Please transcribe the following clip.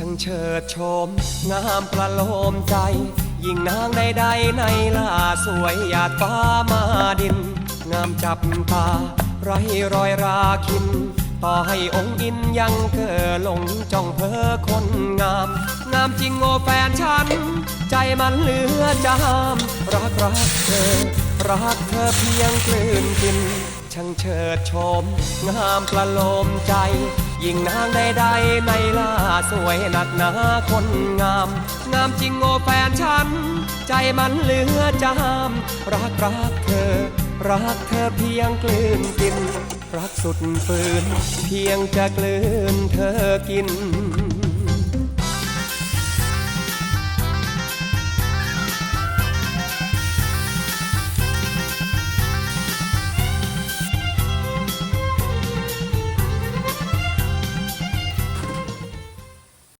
ช่างเฉิดโฉมงามประโลมใจ ยิ่งนางใดๆในล่าสวยหยาดฟ้ามาดิน งามจับตา ไรรอยราคิน ต่อให้องค์อินยังเกอหลงจ้องเพ้อคนงาม งามจริงโอแฟนฉัน ใจมันเหลือจาม รักรักเธอ รักเธอเพียงกลืนกิน ช่างเฉิดโฉมงามประโลมใจ ยิ่งนางใดๆในล่าสวยหนักหนาคนงาม งามจริงโอแฟนฉัน ใจมันเหลือจามรักรักเธอ รักเธอเพียงกลืนกิน รักสุดฝืน เพียงจะกลืนเธอกิน